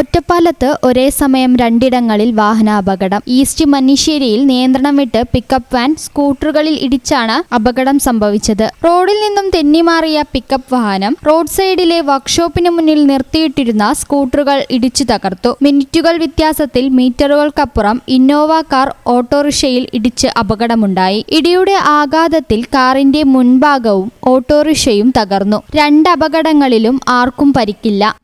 ഒറ്റപ്പാലത്ത് ഒരേ സമയം രണ്ടിടങ്ങളിൽ വാഹനാപകടം. ഈസ്റ്റ് മന്നിശ്ശേരിയിൽ നിയന്ത്രണം വിട്ട് പിക്കപ്പ് വാൻ സ്കൂട്ടറുകളിൽ ഇടിച്ചാണ് അപകടം സംഭവിച്ചത്. റോഡിൽ നിന്നും തെന്നിമാറിയ പിക്കപ്പ് വാഹനം റോഡ് സൈഡിലെ വർക്ക്ഷോപ്പിന് മുന്നിൽ നിർത്തിയിട്ടിരുന്ന സ്കൂട്ടറുകൾ ഇടിച്ചു തകർത്തു. മിനിറ്റുകൾ വ്യത്യാസത്തിൽ മീറ്ററുകൾക്കപ്പുറം ഇന്നോവ കാർ ഓട്ടോറിക്ഷയിൽ ഇടിച്ച് അപകടമുണ്ടായി. ഇടിയുടെ ആഘാതത്തിൽ കാറിന്റെ മുൻഭാഗവും ഓട്ടോറിക്ഷയും തകർന്നു. രണ്ട് അപകടങ്ങളിലും ആർക്കും പരിക്കില്ല.